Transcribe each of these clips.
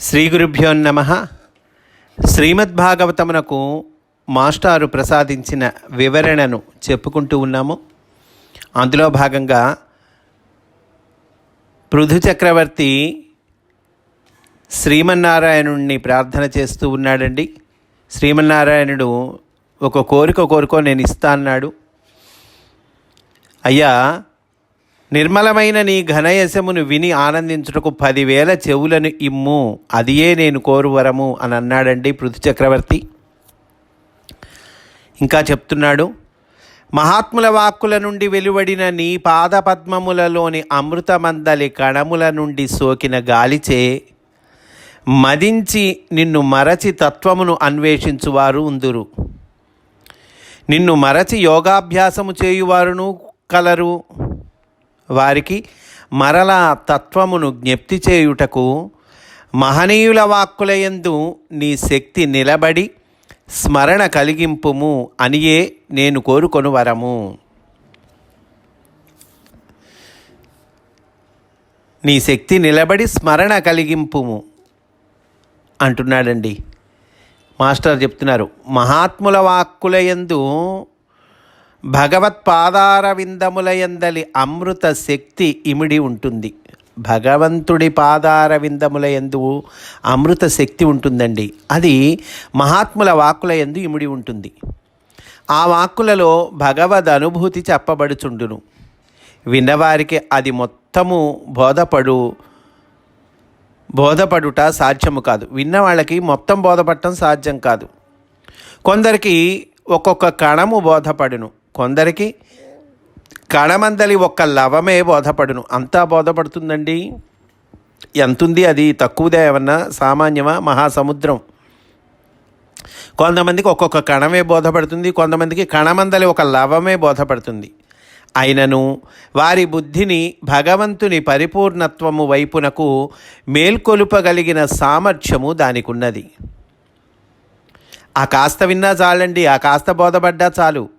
శ్రీ గురుభ్యో నమ. శ్రీమద్భాగవతమునకు మాస్టారు ప్రసాదించిన వివరణను చెప్పుకుంటూ ఉన్నాము. అందులో భాగంగా పృథు చక్రవర్తి శ్రీమన్నారాయణుణ్ణి ప్రార్థన చేస్తూ ఉన్నాడండి. శ్రీమన్నారాయణుడు ఒక కోరిక కోరుకో నేను ఇస్తా అన్నాడు. అయ్యా నిర్మలమైన నీ ఘనయశమును విని ఆనందించుటకు పదివేల చెవులను ఇమ్ము. అదియే నేను కోరువరము అని అన్నాడండి పృథు చక్రవర్తి. ఇంకా చెప్తున్నాడు మహాత్ముల వాక్కుల నుండి వెలువడిన నీ పాదపద్మములలోని అమృతమందలి కణముల నుండి సోకిన గాలిచే మదించి నిన్ను మరచి తత్వమును అన్వేషించువారు ఉందురు. నిన్ను మరచి యోగాభ్యాసము చేయువారును కలరు. వారికి మరలా తత్వమును జ్ఞప్తి చేయుటకు మహనీయుల వాక్కులయందు నీ శక్తి నిలబడి స్మరణ కలిగింపుము అనియే నేను కోరుకొను వరము. నీ శక్తి నిలబడి స్మరణ కలిగింపుము అంటున్నాడండి. మాస్టర్ చెప్తున్నారు మహాత్ముల వాక్కులయందు భగవత్పాదారవిందములయందలి అమృత శక్తి ఇమిడి ఉంటుంది. భగవంతుడి పాదార ఎందు అమృత శక్తి ఉంటుందండి. అది మహాత్ముల వాక్కుల యందు ఇమిడి ఉంటుంది. ఆ వాక్కులలో భగవద్ అనుభూతి చెప్పబడుచుండును. విన్నవారికి అది మొత్తము బోధపడు బోధపడుట సాధ్యము కాదు. విన్న వాళ్ళకి మొత్తం బోధపడటం సాధ్యం కాదు. కొందరికి ఒక్కొక్క కణము బోధపడును. కొందరికి కణమందలి ఒక్క లవమే బోధపడును. అంతా బోధపడుతుందండి. ఎంతుంది అది? తక్కువదే ఏమన్నా? సామాన్యమా? మహాసముద్రం. కొంతమందికి ఒక్కొక్క కణమే బోధపడుతుంది. కొంతమందికి కణమందలి ఒక లవమే బోధపడుతుంది. అయినను వారి బుద్ధిని భగవంతుని పరిపూర్ణత్వము వైపునకు మేల్కొలుపగలిగిన సామర్థ్యము దానికి ఉన్నది ఆ కాస్త విన్నా చాలండి. ఆ కాస్త బోధపడ్డా చాలు.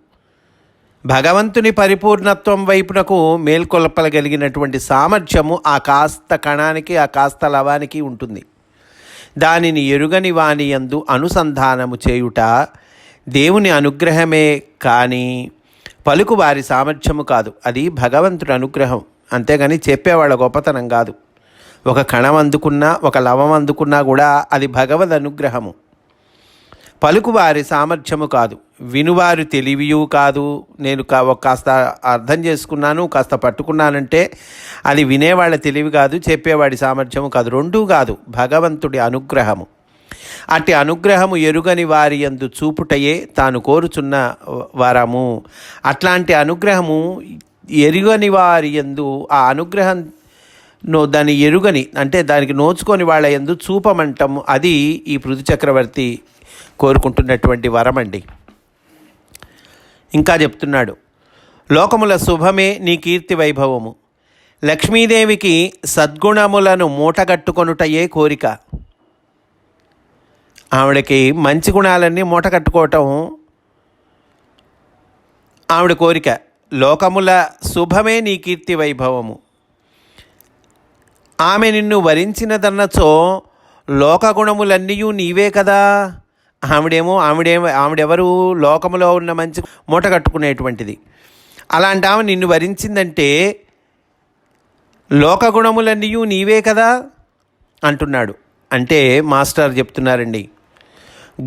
భగవంతుని పరిపూర్ణత్వం వైపునకు మేల్కొల్పగలిగినటువంటి సామర్థ్యము ఆ కాస్త కణానికి ఆ కాస్త లవానికి ఉంటుంది. దానిని ఎరుగని వాని యందు అనుసంధానము చేయుట దేవుని అనుగ్రహమే కానీ పలుకు వారి సామర్థ్యము కాదు. అది భగవంతుడి అనుగ్రహం. అంతేగాని చెప్పేవాళ్ళ గొప్పతనం కాదు. ఒక కణం అందుకున్నా ఒక లవం అందుకున్నా కూడా అది భగవద్ అనుగ్రహము. పలుకువారి సామర్థ్యము కాదు. వినువారు తెలివియు కాదు. నేను కా కాస్త అర్థం చేసుకున్నాను కాస్త పట్టుకున్నానంటే అది వినేవాళ్ళ తెలివి కాదు చెప్పేవాడి సామర్థ్యము కాదు. రెండూ కాదు భగవంతుడి అనుగ్రహము. అట్టి అనుగ్రహము ఎరుగని వారి యందు చూపుటయే తాను కోరుచున్న వరము. అట్లాంటి అనుగ్రహము ఎరుగని వారి యందు ఆ అనుగ్రహం నో దాన్ని ఎరుగని అంటే దానికి నోచుకొని వాళ్ళ ఎందు చూపమంటాము అది ఈ పృథు చక్రవర్తి కోరుకుంటున్నటువంటి వరమండి. ఇంకా చెప్తున్నాడు లోకముల శుభమే నీ కీర్తి వైభవము. లక్ష్మీదేవికి సద్గుణములను మూటగట్టుకొనుటయే కోరిక. ఆవిడకి మంచి గుణాలన్నీ మూటగట్టుకోవటం ఆవిడ కోరిక. లోకముల శుభమే నీ కీర్తి వైభవము. ఆమె నిన్ను వరించినదన్నచో లోకగుణములన్నీ నీవే కదా. ఆవిడేమో ఆవిడేమో ఆవిడెవరు లోకములో ఉన్న మంచి మూట కట్టుకునేటువంటిది. అలాంటి ఆమె నిన్ను వరించిందంటే లోకగుణములన్నీ నీవే కదా? అంటున్నాడు. అంటే మాస్టర్ చెప్తున్నారండి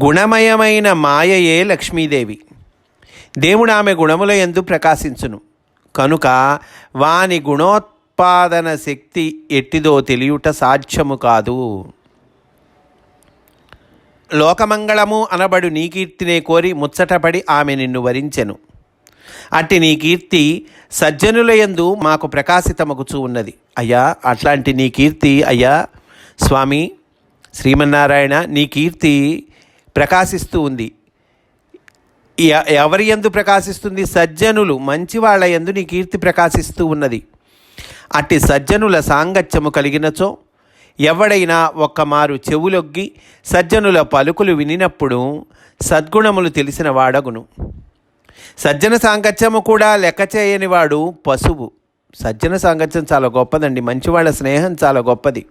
గుణమయమైన మాయయే లక్ష్మీదేవి. దేవుడు ఆమె గుణముల ఎందు ప్రకాశించును. కనుక వాని గుణోత్పాదన శక్తి ఎట్టిదో తెలియుట సాధ్యము కాదు. లోకమంగళము అనబడు నీ కీర్తినే కోరి ముచ్చటపడి ఆమె నిన్ను వరించెను. అట్టి నీ కీర్తి సజ్జనుల యందు మాకు ప్రకాశితమగుచూ ఉన్నది. అయ్యా అట్లాంటి నీ కీర్తి అయ్యా స్వామి శ్రీమన్నారాయణ నీ కీర్తి ప్రకాశిస్తూ ఉంది. ఎవరి యందు ప్రకాశిస్తుంది? సజ్జనులు మంచి వాళ్ళ యందు నీ కీర్తి ప్రకాశిస్తూ ఉన్నది. అట్టి సజ్జనుల సాంగత్యము కలిగినచో ఎవడైనా ఒక్కమారు చెవులొగ్గి సజ్జనుల పలుకులు వినినప్పుడు సద్గుణములు తెలిసిన వాడగును. సజ్జన సాంగత్యము కూడా లెక్క చేయని వాడు పశువు. సజ్జన సాంగత్యం చాలా గొప్పదండి. మంచివాళ్ళ స్నేహం చాలా గొప్పది.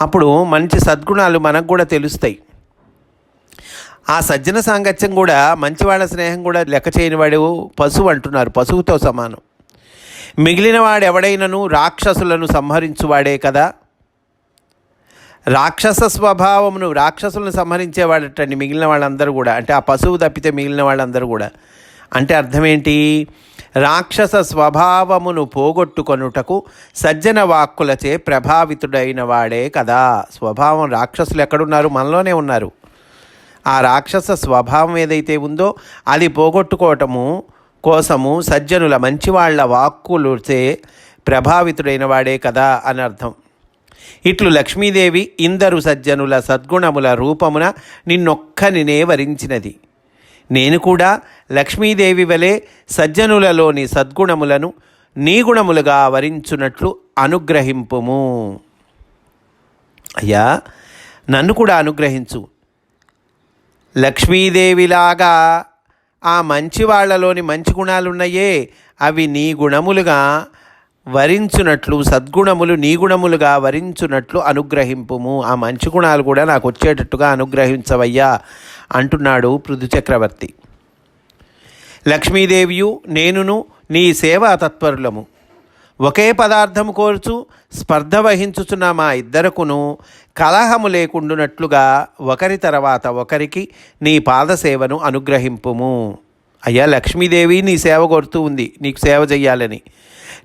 అప్పుడు మంచి సద్గుణాలు మనకు కూడా తెలుస్తాయి. ఆ సజ్జన సాంగత్యం కూడా మంచివాళ్ళ స్నేహం కూడా లెక్క చేయని వాడు పశువు అంటున్నారు. పశువుతో సమానం. మిగిలిన వాడు రాక్షసులను సంహరించువాడే కదా? రాక్షస స్వభావమును రాక్షసులను సంహరించేవాడటండి మిగిలిన వాళ్ళందరూ కూడా. అంటే ఆ పశువు తప్పితే మిగిలిన వాళ్ళందరూ కూడా. అంటే అర్థమేంటి? రాక్షస స్వభావమును పోగొట్టుకొనుటకు సజ్జన వాక్కులచే ప్రభావితుడైన వాడే కదా. స్వభావం రాక్షసులు ఎక్కడున్నారు? మనలోనే ఉన్నారు. ఆ రాక్షస స్వభావం ఏదైతే ఉందో అది పోగొట్టుకోవటము కోసము సజ్జనుల మంచివాళ్ళ వాక్కులుచే ప్రభావితుడైన వాడే కదా అని అర్థం ఇట్లు లక్ష్మీదేవి ఇందరు సజ్జనుల సద్గుణముల రూపమున నిన్నొక్కనినే వరించినది. నేను కూడా లక్ష్మీదేవి వలె సజ్జనులలోని సద్గుణములను నీ గుణములుగా వరించున్నట్లు అనుగ్రహింపుము. అయ్యా నన్ను కూడా అనుగ్రహించు. లక్ష్మీదేవిలాగా ఆ మంచి వాళ్ళలోని మంచి గుణాలున్నాయే. అవి నీ గుణములుగా వరించునట్లు సద్గుణములు నీ గుణములుగా వరించునట్లు అనుగ్రహింపుము. ఆ మంచి గుణాలు కూడా నాకు వచ్చేటట్టుగా అనుగ్రహించవయ్యా అంటున్నాడు పృథుచక్రవర్తి లక్ష్మీదేవియు నేనును నీ సేవా తత్పరులము ఒకే పదార్థము కోరుచు స్పర్ధ వహించుచున్న మా ఇద్దరకును కలహము లేకుండునట్లుగా ఒకరి తర్వాత ఒకరికి నీ పాదసేవను అనుగ్రహింపుము. అయ్యా లక్ష్మీదేవి నీ సేవ కోరుతూ ఉంది. నీకు సేవ చెయ్యాలని.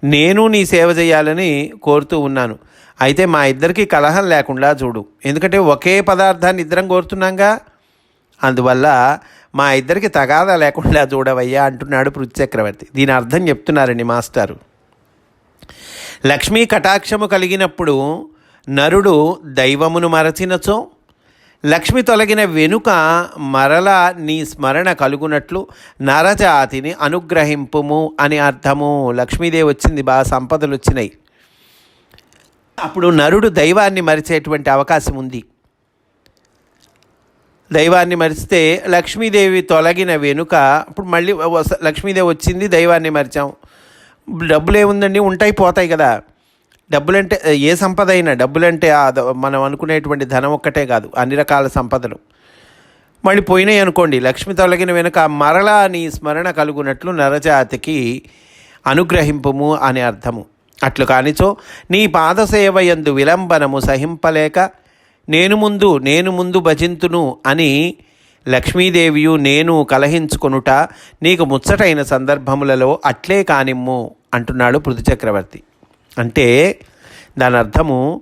నేను నీ సేవ చేయాలని కోరుతూ ఉన్నాను. అయితే మా ఇద్దరికి కలహం లేకుండా చూడు. ఎందుకంటే ఒకే పదార్థాన్ని ఇద్దరం కోరుతున్నాంగా. అందువల్ల మా ఇద్దరికి తగాదా లేకుండా చూడవయ్యా అంటున్నాడు పృథ్వీ చక్రవర్తి దీని అర్థం చెప్తున్నారండి మాస్టారు. లక్ష్మీ కటాక్షము కలిగినప్పుడు నరుడు దైవమును మరచినచో లక్ష్మి తొలగిన వెనుక మరల నీ స్మరణ కలుగునట్లు నరజాతిని అనుగ్రహింపుము అని అర్థము. లక్ష్మీదేవి వచ్చింది బాగా సంపదలు వచ్చినాయి. అప్పుడు నరుడు దైవాన్ని మరిచేటువంటి అవకాశం ఉంది. దైవాన్ని మరిస్తే లక్ష్మీదేవి తొలగిన వెనుక ఇప్పుడు మళ్ళీ వస- లక్ష్మీదేవి వచ్చింది దైవాన్ని మరిచాం. డబ్బులు ఏముందండి ఉంటాయి పోతాయి కదా. డబ్బులంటే ఏ సంపద అయినా డబ్బులంటే మనం అనుకునేటువంటి ధనం ఒక్కటే కాదు అన్ని రకాల సంపదలు. మళ్ళీ పోయినాయి అనుకోండి లక్ష్మి తొలగిన వెనుక మరలా నీ స్మరణ కలుగునట్లు నరజాతికి అనుగ్రహింపుము అని అర్థము. అట్లు కానిచో నీ పాదసేవ యందు విలంబనము సహింపలేక నేను ముందు నేను ముందు భజింతును అని లక్ష్మీదేవియు నేను కలహించుకొనుట నీకు ముచ్చటైన సందర్భములలో అట్లే కానిమ్ము. అంటున్నాడు పృథు చక్రవర్తి. అంటే దాని అర్థము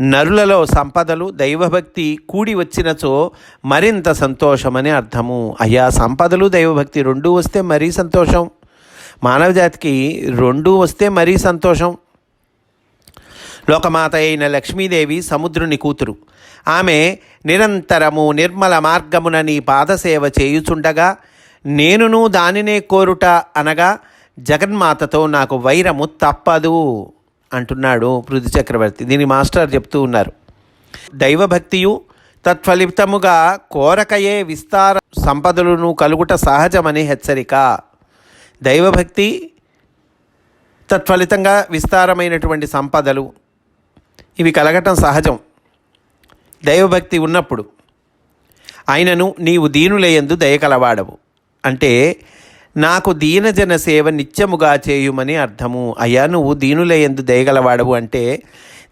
నరులలో సంపదలు దైవభక్తి కూడి వచ్చినచో మరింత సంతోషమని అర్థము. అయ్యా సంపదలు దైవభక్తి రెండూ వస్తే మరీ సంతోషం. మానవ జాతికి రెండూ వస్తే మరీ సంతోషం. లోకమాత అయిన లక్ష్మీదేవి సముద్రుని కూతురు. ఆమె నిరంతరము నిర్మల మార్గమున నీ పాదసేవ చేయుచుండగా నేనును దానినే కోరుట అనగా జగన్మాతతో నాకు వైరము తప్పదు అంటున్నాడు పృథు చక్రవర్తి. దీని మాస్టర్ చెప్తూ ఉన్నారు. దైవభక్తియు తత్ఫలితముగా కోరకయే విస్తార సంపదలను కలుగుట సహజమని హెచ్చరిక. దైవభక్తి తత్ఫలితంగా విస్తారమైనటువంటి సంపదలు. ఇవి కలగటం సహజం. దైవభక్తి ఉన్నప్పుడు ఆయనను నీవు దీనులయందు దయకలవాడవు. అంటే నాకు దీనజన సేవ నిత్యముగా చేయుమని అర్థము. అయ్యా నువ్వు దీనులయందు దయగలవాడవు అంటే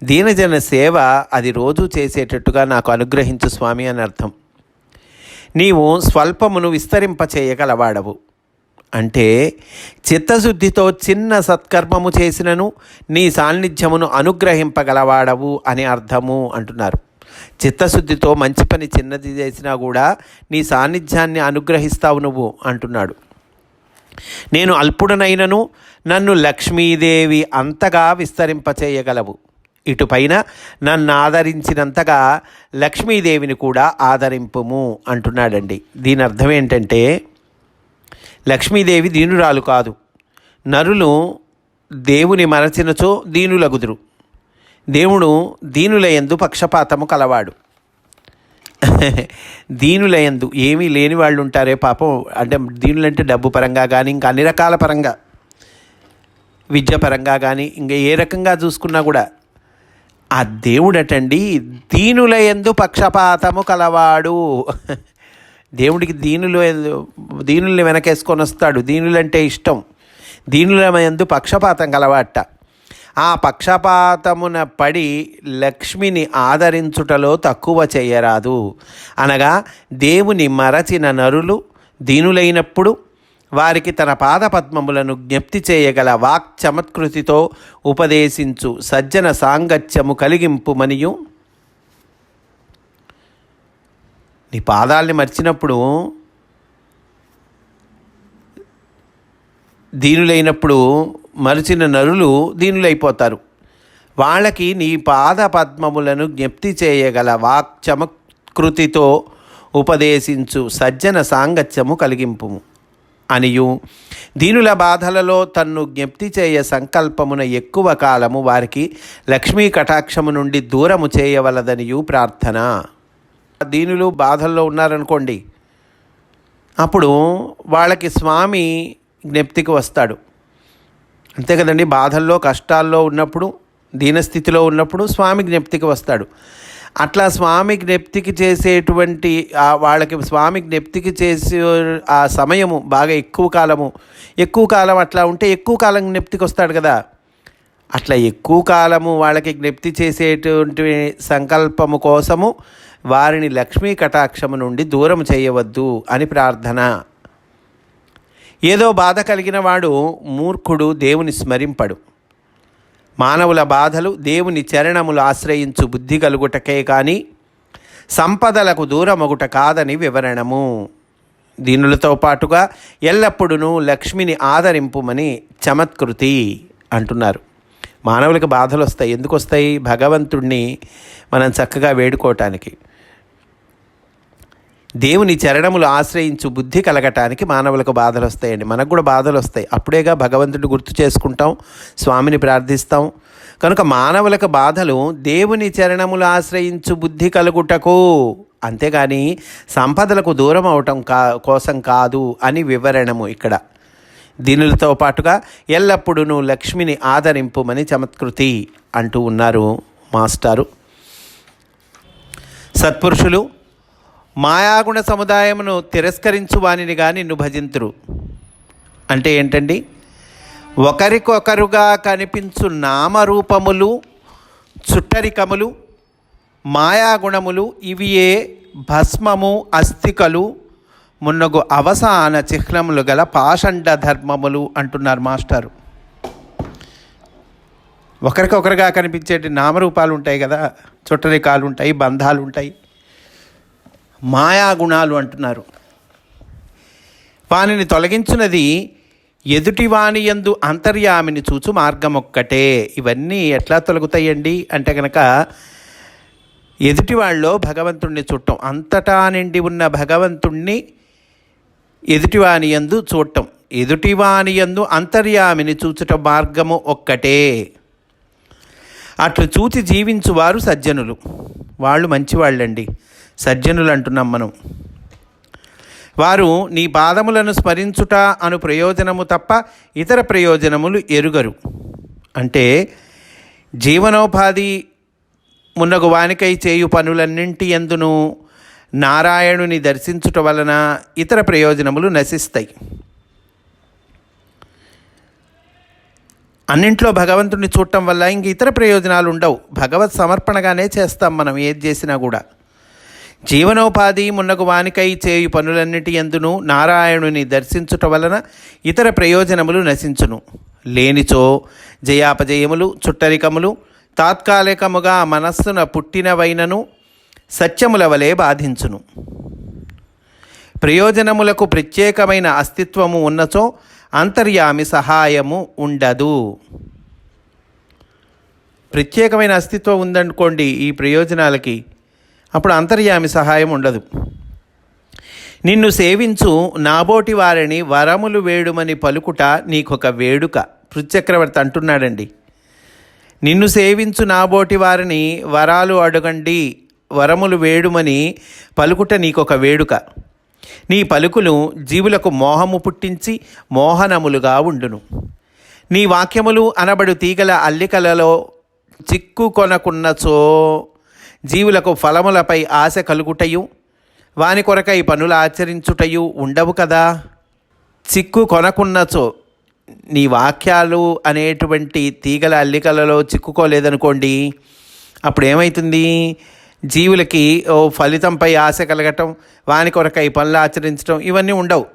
దీనజన సేవ అది రోజు చేసేటట్టుగా నాకు అనుగ్రహించు స్వామి అని అర్థం. నీవు స్వల్పమును విస్తరింప చేయగలవాడవు అంటే చిత్తశుద్ధితో చిన్న సత్కర్మము చేసినను నీ సాన్నిధ్యమును అనుగ్రహింపగలవాడవు అని అర్థము అంటున్నారు. చిత్తశుద్ధితో మంచి పని చిన్నది చేసినా కూడా నీ సాన్నిధ్యాన్ని అనుగ్రహిస్తావు నువ్వు అంటున్నాడు. నేను అల్పుడనైనను నన్ను లక్ష్మీదేవి అంతగా విస్తరింపచేయగలవు. ఇటుపైన నన్ను ఆదరించినంతగా లక్ష్మీదేవిని కూడా ఆదరింపుము అంటున్నాడండి. దీని అర్థం ఏంటంటే లక్ష్మీదేవి దీనురాలు కాదు. నరులు దేవుని మరచినచో దీనులగుదురు. దేవుడు దీనుల యందు పక్షపాతము కలవాడు. దీనులయందు ఏమీ లేని వాళ్ళు ఉంటారే పాపం. అంటే దీనులంటే డబ్బు పరంగా కానీ ఇంకా అన్ని రకాల పరంగా. విద్య పరంగా కానీ ఇంకా ఏ రకంగా చూసుకున్నా కూడా ఆ దేవుడటండి దీనుల ఎందు పక్షపాతము కలవాడు. దేవుడికి దీనులు దీనుల్ని వెనకేసుకొని వస్తాడు దీనులంటే ఇష్టం. దీనుల ఎందు పక్షపాతం కలవాట. ఆ పక్షపాతమున పడి లక్ష్మిని ఆదరించుటలో తక్కువ చేయరాదు. అనగా దేవుని మరచిన నరులు దీనులైనప్పుడు వారికి తన పాదపద్మములను జ్ఞప్తి చేయగల వాక్ చమత్కృతితో ఉపదేశించు సజ్జన సాంగత్యము కలిగింపుమనియు. నీ పాదాల్ని మర్చినప్పుడు దీనులైనప్పుడు మరిచిన నరులు దీనులైపోతారు. వాళ్ళకి నీ పాద పద్మములను జ్ఞప్తి చేయగల వాక్ చమత్కృతితో ఉపదేశించు సజ్జన సాంగత్యము కలిగింపుము. అనియు దీనుల బాధలలో తన్ను జ్ఞప్తి చేయ సంకల్పమున ఎక్కువ కాలము వారికి లక్ష్మీ కటాక్షము నుండి దూరము చేయవలదనియు ప్రార్థన. దీనులు బాధల్లో ఉన్నారనుకోండి అప్పుడు వాళ్ళకి స్వామి జ్ఞప్తికి వస్తాడు. అంతే కదండి బాధల్లో కష్టాల్లో ఉన్నప్పుడు దీనస్థితిలో ఉన్నప్పుడు స్వామి జ్ఞప్తికి వస్తాడు. అట్లా స్వామి జ్ఞప్తికి చేసేటువంటి వాళ్ళకి స్వామి జ్ఞప్తికి చేసే ఆ సమయము బాగా ఎక్కువ కాలము. ఎక్కువ కాలం అట్లా ఉంటే ఎక్కువ కాలం జ్ఞప్తికి వస్తాడు కదా. అట్లా ఎక్కువ కాలము వాళ్ళకి జ్ఞప్తి చేసేటువంటి సంకల్పము కోసము వారిని లక్ష్మీ కటాక్షము నుండి దూరం చేయవద్దు అని ప్రార్థన. ఏదో బాధ కలిగిన వాడు మూర్ఖుడు దేవుని స్మరింపడు. మానవుల బాధలు దేవుని చరణములు ఆశ్రయించు బుద్ధి కలుగుటకే కానీ సంపదలకు దూరమగుట కాదని వివరణము. దీనులతో పాటుగా ఎల్లప్పుడూ లక్ష్మిని ఆదరింపుమని చమత్కృతి అంటున్నారు. మానవులకు బాధలు వస్తాయి ఎందుకు వస్తాయి భగవంతుణ్ణి మనం చక్కగా వేడుకోవటానికి. దేవుని చరణములు ఆశ్రయించు బుద్ధి కలగటానికి మానవులకు బాధలు వస్తాయండి. మనకు కూడా బాధలు వస్తాయి. అప్పుడేగా భగవంతుడిని గుర్తు చేసుకుంటాం స్వామిని ప్రార్థిస్తాం. కనుక మానవులకు బాధలు దేవుని చరణములు ఆశ్రయించు బుద్ధి కలుగుటకు. అంతేగాని సంపదలకు దూరం అవటం కా కోసం కాదు అని వివరణము ఇక్కడ. దీనులతో పాటుగా ఎల్లప్పుడూ లక్ష్మిని ఆదరింపుమని చమత్కృతి అంటూ ఉన్నారు మాస్టారు. సత్పురుషులు మాయాగుణ సముదాయమును తిరస్కరించు వానిని కానీ నిన్ను భజింతురు. అంటే ఏంటండి? ఒకరికొకరుగా కనిపించు నామరూపములు చుట్టరికములు మాయాగుణములు ఇవియే భస్మము అస్థికలు మున్నగు అవసాన చిహ్నములు గల పాషండ ధర్మములు అంటున్నారు మాస్టారు. ఒకరికొకరుగా కనిపించేటి నామరూపాలు ఉంటాయి కదా చుట్టరికాలు ఉంటాయి బంధాలు ఉంటాయి. మాయాగుణాలు అంటున్నారు. వానిని తొలగించున్నది ఎదుటివాణి యందు అంతర్యామిని చూచు మార్గం ఒక్కటే ఇవన్నీ ఎట్లా తొలగుతాయండి? అంటే కనుక ఎదుటివాళ్ళలో భగవంతుణ్ణి చూడటం. అంతటా నిండి ఉన్న భగవంతుణ్ణి ఎదుటివాణి యందు చూడటం. ఎదుటివాణి యందు అంతర్యామిని చూచుట మార్గము ఒక్కటే. అట్లు చూచి జీవించువారు సజ్జనులు. వాళ్ళు మంచివాళ్ళండి. సజ్జనులు అంటున్నాం మనం. వారు నీ పాదములను స్మరించుట అను ప్రయోజనము తప్ప ఇతర ప్రయోజనములు ఎరుగరు. అంటే జీవనోపాధి మున్నగు వానికై చేయు పనులన్నింటి ఎందును నారాయణుని దర్శించుట వలన ఇతర ప్రయోజనములు నశిస్తాయి. అన్నింట్లో భగవంతుని చూడటం వల్ల ఇంక ఇతర ప్రయోజనాలు ఉండవు. భగవత్ సమర్పణగానే చేస్తాం మనం ఏది చేసినా కూడా. జీవనోపాధి మున్నకు వానికై చేయు పనులన్నిటి ఎందును నారాయణుని దర్శించుట వలన ఇతర ప్రయోజనములు నశించును. లేనిచో జయాపజయములు చుట్టరికములు తాత్కాలికముగా మనస్సున పుట్టినవైనను సత్యముల వలె బాధించును. ప్రయోజనములకు ప్రత్యేకమైన అస్తిత్వము ఉన్నచో అంతర్యామి సహాయము ఉండదు. ప్రత్యేకమైన అస్తిత్వం ఉందనుకోండి ఈ ప్రయోజనాలకి అప్పుడు అంతర్యామి సహాయం ఉండదు. నిన్ను సేవించు నాబోటి వారిని వరములు వేడుమని పలుకుట నీకొక వేడుక. పృథ్చక్రవర్తి అంటున్నాడండి. నిన్ను సేవించు నాబోటి వారిని వరాలు అడగండి వరములు వేడుమని పలుకుట నీకొక వేడుక. నీ పలుకులు జీవులకు మోహము పుట్టించి మోహనములుగా ఉండును. నీ వాక్యములు అనబడు తీగల అల్లికలలో చిక్కు కొనకున్నచో జీవులకు ఫలములపై ఆశ కలుగుటయు వాని కొరకై పనులు ఆచరించుటయు ఉండవు కదా? చిక్కు కొనకున్నచో నీ వాక్యాలు అనేటువంటి తీగల అల్లికలలో చిక్కుకోలేదనుకోండి అప్పుడు ఏమవుతుంది జీవులకి ఓ ఫలితంపై ఆశ కలగటం వాని కొరకై పనులు ఆచరించడం ఇవన్నీ ఉండవు.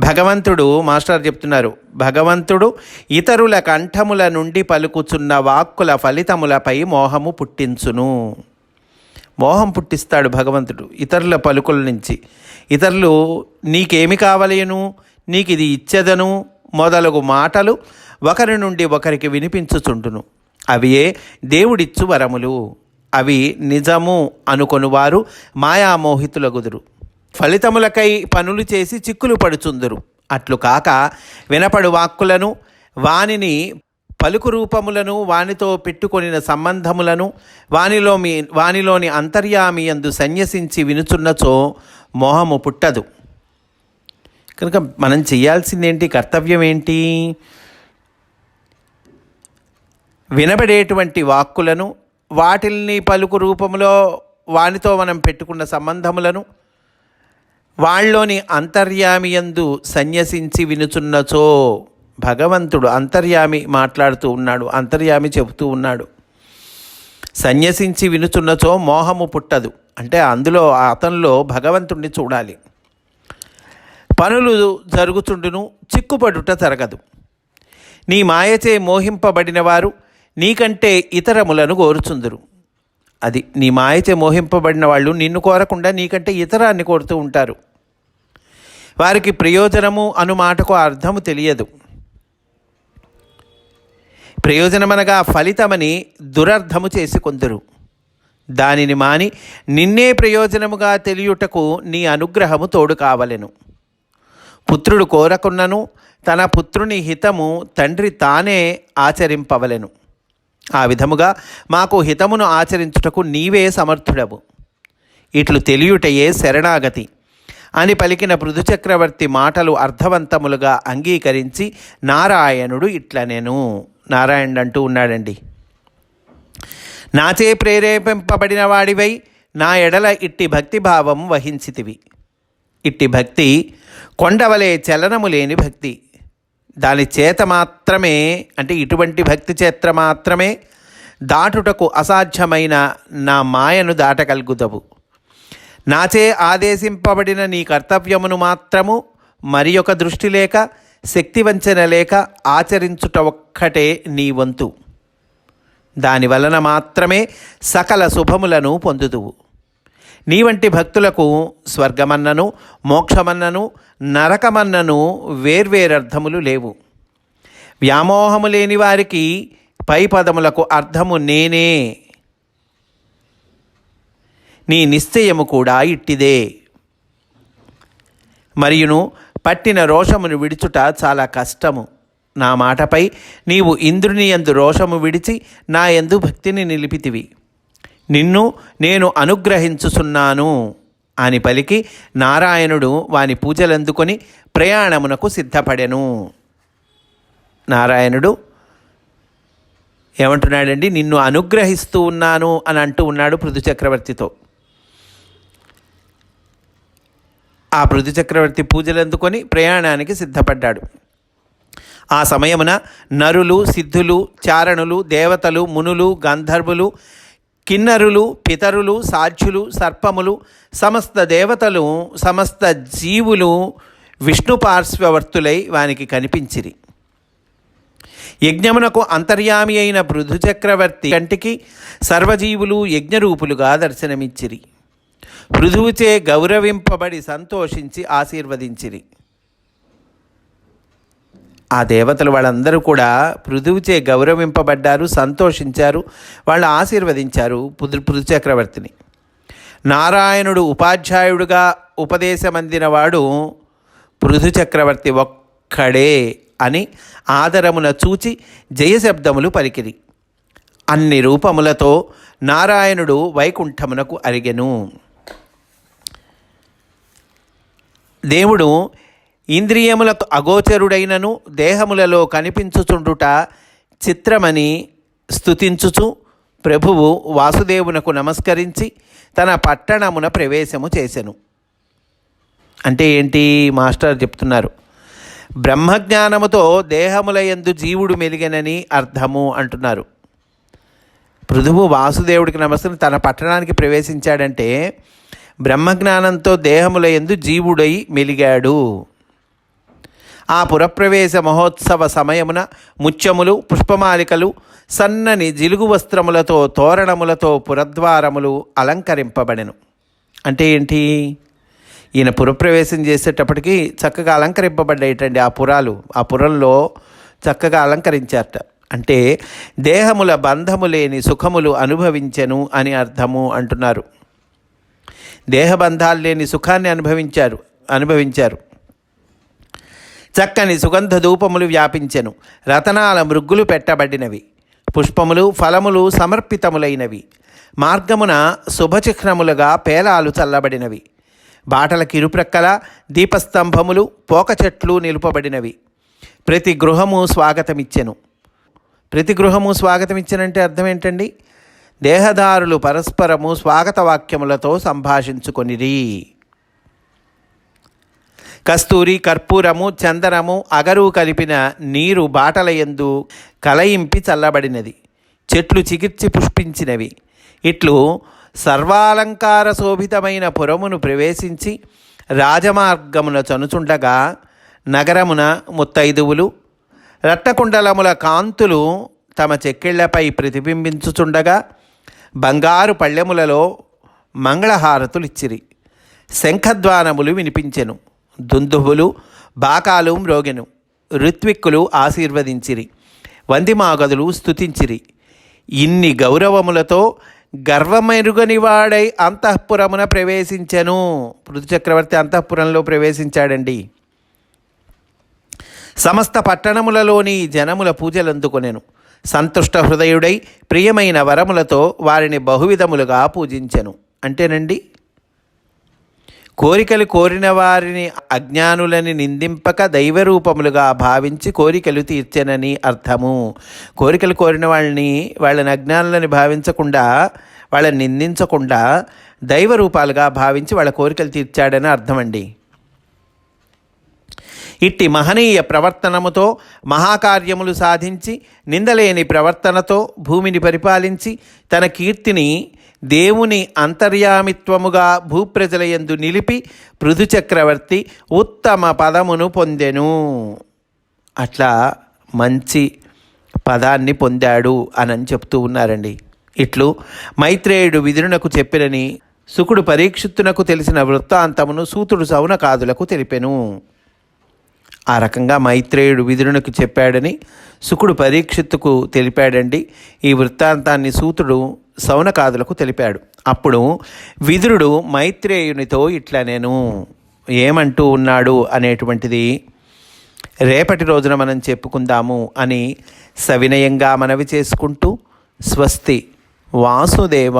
భగవంతుడు మాస్టర్ చెప్తున్నారు భగవంతుడు ఇతరుల కంఠముల నుండి పలుకుచున్న వాక్కుల ఫలితములపై మోహము పుట్టించును. మోహం పుట్టిస్తాడు భగవంతుడు ఇతరుల పలుకుల నుంచి. ఇతరులు నీకేమి కావలేను? నీకు ఇది ఇచ్చేదను? మొదలగు మాటలు ఒకరి నుండి ఒకరికి వినిపించుచుండును. అవియే దేవుడిచ్చు వరములు. అవి నిజము అనుకొనువారు మాయామోహితులగుదురు ఫలితములకై పనులు చేసి చిక్కులు పడుచుందురు. అట్లు కాక వినపడు వాక్కులను వానిని పలుకు రూపములను వానితో పెట్టుకొనిన సంబంధములను వానిలో మీ వానిలోని అంతర్యామి యందు సన్యసించి వినుచున్నచో మోహము పుట్టదు. కనుక మనం చేయాల్సిందేంటి కర్తవ్యం ఏంటి వినబడేటువంటి వాక్కులను వాటిల్ని పలుకు రూపంలో వానితో మనం పెట్టుకున్న సంబంధములను వాళ్ళలోని అంతర్యామియందు సన్యసించి వినుచున్నచో భగవంతుడు అంతర్యామి మాట్లాడుతూ ఉన్నాడు అంతర్యామి చెబుతూ ఉన్నాడు. సన్యసించి వినుచున్నచో మోహము పుట్టదు. అంటే అందులో అతనిలో భగవంతుణ్ణి చూడాలి. పనులు జరుగుచుండును చిక్కుపడుట జరగదు. నీ మాయచే మోహింపబడిన వారు నీకంటే ఇతరములను కోరుచుందురు. అది నీ మాయచే మోహింపబడిన వాళ్ళు నిన్ను కోరకుండా నీకంటే ఇతరాన్ని కోరుతూ ఉంటారు. వారికి ప్రయోజనము అను మాటకు అర్థము తెలియదు. ప్రయోజనమనగా ఫలితమని దురర్థము చేసి కొందరు. దానిని మాని నిన్నే ప్రయోజనముగా తెలియుటకు నీ అనుగ్రహము తోడు కావలెను. పుత్రుడు కోరకున్నను తన పుత్రుని హితము తండ్రి తానే ఆచరింపవలెను. ఆ విధముగా మాకు హితమును ఆచరించుటకు నీవే సమర్థుడవు. ఇట్లు తెలియుటయే శరణాగతి. అని పలికిన పృథుచక్రవర్తి మాటలు అర్థవంతములుగా అంగీకరించి నారాయణుడు ఇట్ల నేను నారాయణుడు అంటూ ఉన్నాడండి. నాచే ప్రేరేపింపబడిన వాడివై నా ఎడల ఇట్టి భక్తిభావం వహించితివి. ఇట్టి భక్తి కొండవలే చలనము లేని భక్తి. దాని చేత మాత్రమే అంటే ఇటువంటి భక్తి చేత మాత్రమే దాటుటకు అసాధ్యమైన నా మాయను దాటగలుగుదవు. నాచే ఆదేశింపబడిన నీ కర్తవ్యమును మాత్రము మరి ఒక దృష్టి లేక శక్తివంచన లేక ఆచరించుట ఒక్కటే నీ వంతు. దాని వలన మాత్రమే సకల శుభములను పొందుదువు. నీ వంటి భక్తులకు స్వర్గమన్నను మోక్షమన్నను నరకమన్నను వేర్వేరర్థములు లేవు. వ్యామోహము లేని వారికి పై పదములకు అర్థము నేనే. నీ నిశ్చయము కూడా ఇట్టిదే. మరియును పట్టిన రోషమును విడుచుట చాలా కష్టము. నా మాటపై నీవు ఇంద్రుని ఎందు రోషము విడిచి నా ఎందు భక్తిని నిలిపితివి. నిన్ను నేను అనుగ్రహించుచున్నాను అని పలికి నారాయణుడు వాని పూజలందుకొని ప్రయాణమునకు సిద్ధపడెను. నారాయణుడు ఏమంటున్నాడండి నిన్ను అనుగ్రహిస్తూ ఉన్నాను అని అంటూ ఉన్నాడు పృథు చక్రవర్తితో. ఆ పృథు చక్రవర్తి పూజలందుకొని ప్రయాణానికి సిద్ధపడ్డాడు. ఆ సమయమున నరులు సిద్ధులు చారణులు దేవతలు మునులు గంధర్వులు కిన్నరులు పితరులు సాధ్యులు సర్పములు సమస్త దేవతలు సమస్త జీవులు విష్ణు పార్శ్వవర్తులై వానికి కనిపించిరి. యజ్ఞమునకు అంతర్యామి అయిన పృథు చక్రవర్తి కంటికి సర్వజీవులు యజ్ఞరూపులుగా దర్శనమిచ్చిరి. పృథువుచే గౌరవింపబడి సంతోషించి ఆశీర్వదించిరి. ఆ దేవతలు వాళ్ళందరూ కూడా పృథువుచే గౌరవింపబడ్డారు సంతోషించారు వాళ్ళు ఆశీర్వదించారు పృథు పృథు చక్రవర్తిని నారాయణుడు ఉపాధ్యాయుడుగా ఉపదేశమందినవాడు పృథు చక్రవర్తి ఒక్కడే అని ఆదరమున చూచి జయశబ్దములు పలికిరి. అన్ని రూపములతో నారాయణుడు వైకుంఠమునకు అరిగెను. దేవుడు ఇంద్రియములకు అగోచరుడైనను దేహములలో కనిపించుచుండుట చిత్రమని స్థుతించుచు ప్రభువు వాసుదేవునకు నమస్కరించి తన పట్టణమున ప్రవేశము చేసెను. అంటే ఏంటి? మాస్టర్ చెప్తున్నారు. బ్రహ్మజ్ఞానముతో దేహముల యందు జీవుడు మెలిగనని అర్థము అంటున్నారు. పృథువు వాసుదేవుడికి నమస్కారం తన పట్టణానికి ప్రవేశించాడంటే బ్రహ్మజ్ఞానంతో దేహముల యందు జీవుడై మెలిగాడు. ఆ పురప్రవేశ మహోత్సవ సమయమున ముత్యములు పుష్పమాలికలు సన్నని జిలుగు వస్త్రములతో తోరణములతో పురద్వారములు అలంకరింపబడెను. అంటే ఏంటి? ఈయన పురప్రవేశం చేసేటప్పటికి చక్కగా అలంకరింపబడ్డాయిటండి ఆ పురాలు. ఆ పురంలో చక్కగా అలంకరించారట. అంటే దేహముల బంధము లేని సుఖములు అనుభవించెను అని అర్థము అంటున్నారు. దేహబంధాలు లేని సుఖాన్ని అనుభవించారు అనుభవించారు. చక్కని సుగంధ ధూపములు వ్యాపించెను. రతనాల మృగ్గులు పెట్టబడినవి. పుష్పములు ఫలములు సమర్పితములైనవి. మార్గమున శుభచిహ్నములుగా పేలాలు చల్లబడినవి. బాటల కిరుప్రక్కల దీపస్తంభములు పోక చెట్లు నిలుపబడినవి. ప్రతి గృహము స్వాగతమిచ్చెను. ప్రతి గృహము స్వాగతమిచ్చెనంటే అర్థం ఏంటండి దేహదారులు పరస్పరము స్వాగత వాక్యములతో సంభాషించుకొనిరి. కస్తూరి కర్పూరము చందనము అగరు కలిపిన నీరు బాటల యందు కలయింపి చల్లబడినది. చెట్లు చికిర్చి పుష్పించినవి. ఇట్లు సర్వాలంకార శోభితమైన పురమును ప్రవేశించి రాజమార్గమున చనుచుండగా నగరమున ముత్తైదువులు రత్నకుండలముల కాంతులు తమ చెక్కిళ్ళపై ప్రతిబింబించుచుండగా బంగారు పళ్ళెములలో మంగళహారతులిచ్చిరి. ఇచ్చిరి వినిపించెను. దుందువులు బాకాలు మ్రోగెను. ఋత్విక్కులు ఆశీర్వదించిరి. వందిమాగదులు స్తుతించిరి. ఇన్ని గౌరవములతో గర్వమెరుగనివాడై అంతఃపురమున ప్రవేశించెను. పృథు చక్రవర్తి అంతఃపురంలో ప్రవేశించాడండి. సమస్త పట్టణములలోని జనముల పూజలందుకొనెను. సంతుష్ట హృదయుడై ప్రియమైన వరములతో వారిని బహువిధములుగా పూజించెను. అంటేనండి కోరికలు కోరిన వారిని అజ్ఞానులని నిందింపక దైవరూపములుగా భావించి కోరికలు తీర్చెనని అర్థము. కోరికలు కోరిన వాళ్ళని వాళ్ళని అజ్ఞానులని భావించకుండా వాళ్ళని నిందించకుండా దైవరూపాలుగా భావించి వాళ్ళ కోరికలు తీర్చాడని అర్థమండి. ఇట్టి మహనీయ ప్రవర్తనముతో మహాకార్యములు సాధించి నిందలేని ప్రవర్తనతో భూమిని పరిపాలించి తన కీర్తిని దేవుని అంతర్యామిత్వముగా భూప్రజలయందు నిలిపి పృథు చక్రవర్తి ఉత్తమ పదమును పొందెను. అట్లా మంచి పదాన్ని పొందాడు అని చెప్తూ ఉన్నారండి. ఇట్లు మైత్రేయుడు విదురునకు చెప్పినని సుకుడు పరీక్షిత్తునకు తెలిసిన వృత్తాంతమును సూతుడు సౌనకాదులకు తెలిపెను. ఆ రకంగా మైత్రేయుడు విదురునికి చెప్పాడని సుకుడు పరీక్షిత్తుకు తెలిపాడండి. ఈ వృత్తాంతాన్ని సూతుడు సౌనకాదులకు తెలిపాడు. అప్పుడు విదురుడు మైత్రేయునితో ఇట్లా నేను ఏమంటూ ఉన్నాడు అనేటువంటిది రేపటి రోజున మనం చెప్పుకుందాము అని సవినయంగా మనవి చేసుకుంటూ స్వస్తి వాసుదేవ